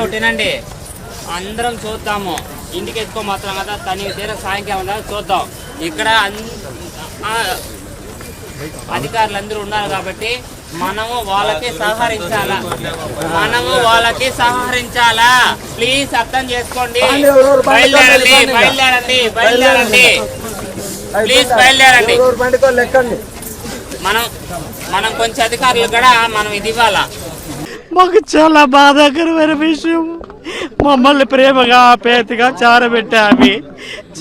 ఒకటేనండి అందరం చూద్దాము. ఇంటికి ఎక్కువ మాత్రం కదా తన తీర సాయంకాలం కదా చూద్దాం. ఇక్కడ అధికారులు అందరూ ఉన్నారు కాబట్టి మనము వాళ్ళకి సహకరించాలా? మనము వాళ్ళకి సహకరించాలా? ప్లీజ్ అర్థం చేసుకోండి. బయలుదేరండి బయలుదేరండి బయలుదేరండి. ప్లీజ్ బయలుదేరండి. మనం మనం కొంచెం అధికారులు కూడా మనం ఇది ఇవ్వాలా? మాకు చాలా బాధాకరమైన విషయం. మమ్మల్ని ప్రేమగా ఆపేతగా చారబెట్టామి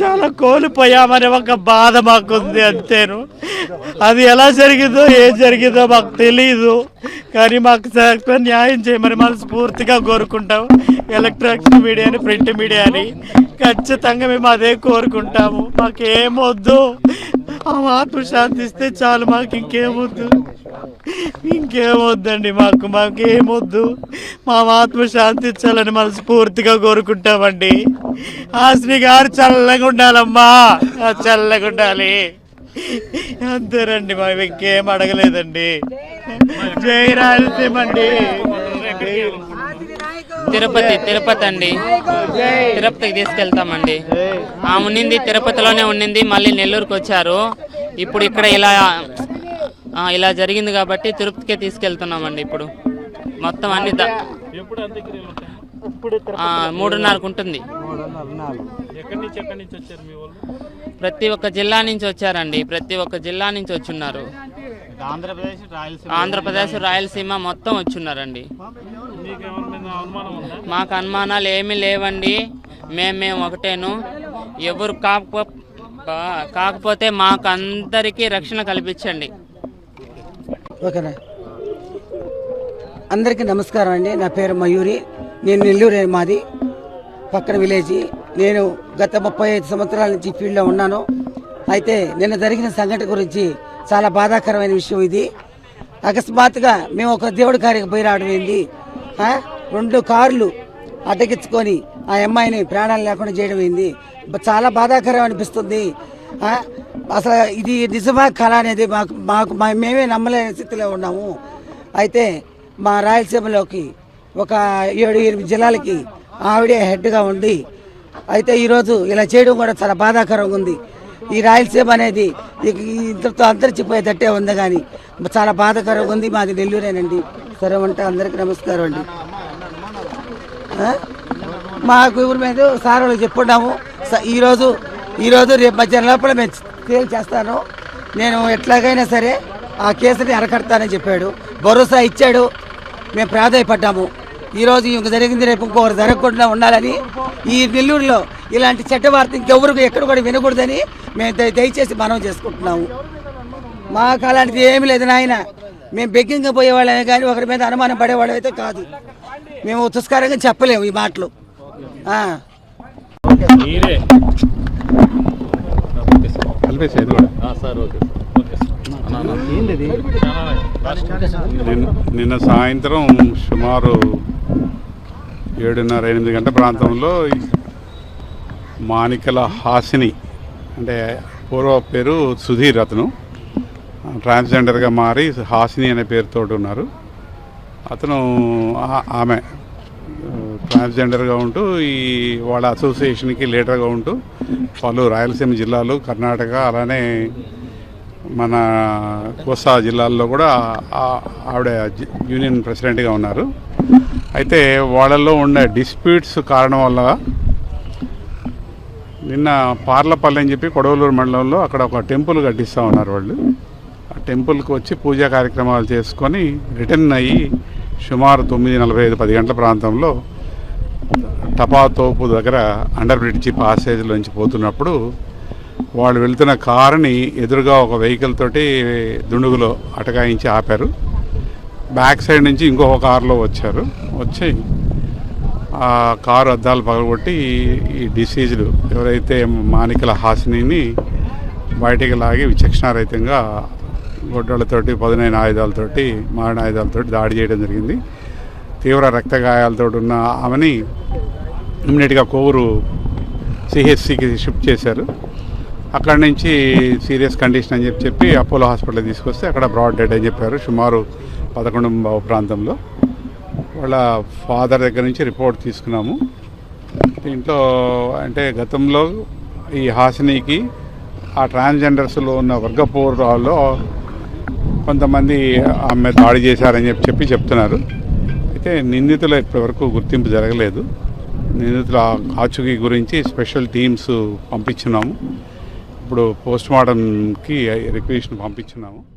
చాలా కోల్పోయామనే ఒక బాధ మాకుంది అంతేను. అది ఎలా జరిగిందో ఏం జరిగిందో మాకు తెలియదు కానీ మాకు న్యాయం చేయమని మనస్ఫూర్తిగా కోరుకుంటాం. ఎలక్ట్రానిక్ మీడియాని ప్రింట్ మీడియాని. ఖచ్చితంగా మేము అదే కోరుకుంటాము. మాకేమొద్దు ఆ ఆత్మ శాంతిస్తే చాలు మాకు ఇంకేమొద్దు. ఇంకేమొద్దండి మాకు మాకేమొద్దు. మా ఆత్మ శాంతించాలని మనస్ఫూర్తిగా కోరుకుంటామండి. హాసిని గారు చల్లగా ఉండాలమ్మా. ఆ చల్లగా ఉండాలి. అంతేనండి మేము ఇంకేం అడగలేదండి. జై రాయలసీమండి తిరుపతి తిరుపతి అండి. తిరుపతికి తీసుకెళ్తామండి. ఆ ఉండింది తిరుపతిలోనే ఉన్నింది మళ్ళీ నెల్లూరుకి వచ్చారు. ఇప్పుడు ఇక్కడ ఇలా ఇలా జరిగింది కాబట్టి తిరుపతికే తీసుకెళ్తున్నామండి ఇప్పుడు. మొత్తం అన్ని మూడున్నరకు ఉంటుంది. ప్రతి ఒక్క జిల్లా నుంచి వచ్చారండి ప్రతి ఒక్క జిల్లా నుంచి వచ్చున్నారు. ఆంధ్రప్రదేశ్ రాయలసీమ ఆంధ్రప్రదేశ్ రాయలసీమ మొత్తం వచ్చున్నారండి. మాకు అనుమానాలు ఏమీ లేవండి. మేము మేము ఒకటేను. ఎవరు కాకపో కాకపోతే మాకు అందరికీ రక్షణ కల్పించండి. ఓకేనా? అందరికీ నమస్కారం అండి. నా పేరు మయూరి. నేను నెల్లూరు మాది. పక్కన విలేజ్. నేను గత ముప్పై ఐదు సంవత్సరాల నుంచి ఫీల్డ్లో ఉన్నాను. అయితే నిన్న జరిగిన సంఘటన గురించి చాలా బాధాకరమైన విషయం ఇది. అకస్మాత్తుగా మేము ఒక దేవుడి కారికి పోయి రావడం ఏంది? రెండు కార్లు అడ్డగించుకొని ఆ అమ్మాయిని ప్రాణాలు లేకుండా చేయడం ఏంది? చాలా బాధాకరం అనిపిస్తుంది. అసలు ఇది నిజమా కళ అనేది మాకు మాకు మేమే నమ్మలేని స్థితిలో ఉన్నాము. అయితే మా రాయలసీమలోకి ఒక ఏడు ఎనిమిది జిల్లాలకి ఆవిడే హెడ్గా ఉండి అయితే ఈరోజు ఇలా చేయడం కూడా చాలా బాధాకరంగా ఉంది. ఈ రాయలసీమ అనేది ఇంతతో ఇంతటితో అంతరించిపోయేటట్టే ఉంది కానీ చాలా బాధకరంగా ఉంది. మాది నెల్లూరేనండి. సరే అంటే అందరికీ నమస్కారం అండి. మాకు ఊరి మీద సార్ వాళ్ళు చెప్పున్నాము. స- ఈరోజు ఈరోజు రేపు మధ్యాహ్నం లోపల మేము తేలి చేస్తాను. నేను ఎట్లాగైనా సరే ఆ కేసుని అరకడతానని చెప్పాడు. భరోసా ఇచ్చాడు. మేము ప్రాధాయపడ్డాము. ఈరోజు ఇంక జరిగింది రేపు ఇంకొకరు జరగకుండా ఉండాలని ఈ నెల్లూరులో ఇలాంటి చెడ్డ వార్త ఇంకెవరు ఎక్కడ కూడా వినకూడదని మేము దయ- దయచేసి మనం చేసుకుంటున్నాము. మాకు అలాంటిది ఏమీ లేదు నాయన. మేము బెగ్గింగ్ పోయేవాళ్ళమే కానీ ఒకరి మీద అనుమానం పడేవాళ్ళం అయితే కాదు. మేము తుస్కారంగా చెప్పలేము ఈ మాటలు. నిన్న సాయంత్రం సుమారు ఏడున్నర ఎనిమిది గంటల ప్రాంతంలో మానికల మాణికల హాసిని అంటే పూర్వ పేరు సుధీర్ అతను. ట్రాన్స్జెండర్గా మారి హాసిని అనే పేరుతో ఉన్నారు. అతను ఆమె ట్రాన్స్జెండర్గా ఉంటూ ఈ వాళ్ళ అసోసియేషన్కి లీడర్గా ఉంటూ పలు రాయలసీమ జిల్లాలు కర్ణాటక అలానే మన కోస్తా జిల్లాల్లో కూడా ఆవిడ యూనియన్ ప్రెసిడెంట్గా ఉన్నారు. అయితే వాళ్ళల్లో ఉన్న డిస్ప్యూట్స్ కారణం వల్ల నిన్న పార్లపల్లి అని చెప్పి కొడవలూరు మండలంలో అక్కడ ఒక టెంపుల్ కట్టిస్తూ ఉన్నారు వాళ్ళు. ఆ టెంపుల్కి వచ్చి పూజా కార్యక్రమాలు చేసుకొని రిటర్న్ అయ్యి సుమారు తొమ్మిది నలభై ఐదు పది గంటల ప్రాంతంలో టపాతోపు దగ్గర అండర్ బ్రిడ్జి పాసేజ్లోంచి పోతున్నప్పుడు వాళ్ళు వెళ్తున్న కారుని ఎదురుగా ఒక వెహికల్ తోటి దుండుగులో అటకాయించి ఆపారు. బ్యాక్ సైడ్ నుంచి ఇంకొక కారులో వచ్చారు. వచ్చి ఆ కారు అద్దాలు పగలగొట్టి ఈ డిసీజులు ఎవరైతే మానికల హాసినిని బయటికి లాగి విచక్షణారహితంగా గొడ్డలతోటి పదునైన ఆయుధాలతోటి మారణ ఆయుధాలతోటి దాడి చేయడం జరిగింది. తీవ్ర రక్తగాయాలతో ఉన్న ఆమెని ఇమ్మీడియట్గా కోవూరు సిహెచ్సికి షిఫ్ట్ చేశారు. అక్కడ నుంచి సీరియస్ కండిషన్ అని చెప్పి చెప్పి అపోలో హాస్పిటల్ తీసుకొస్తే అక్కడ బ్రాడ్ డెడ్ అని చెప్పారు. సుమారు పదకొండు బావు ప్రాంతంలో వాళ్ళ ఫాదర్ దగ్గర నుంచి రిపోర్ట్ తీసుకున్నాము. దీంట్లో అంటే గతంలో ఈ హాసినికి ఆ ట్రాన్స్జెండర్స్లో ఉన్న వర్గపూర్వాల్లో కొంతమంది ఆమె దాడి చేశారని చెప్పి చెప్పి చెప్తున్నారు. అయితే నిందితుల ఇప్పటివరకు గుర్తింపు జరగలేదు. నిందితుల కాచుకీ గురించి స్పెషల్ టీమ్స్ పంపించున్నాము. ఇప్పుడు పోస్ట్ మార్టంకి రిక్వెషన్ పంపించున్నాము.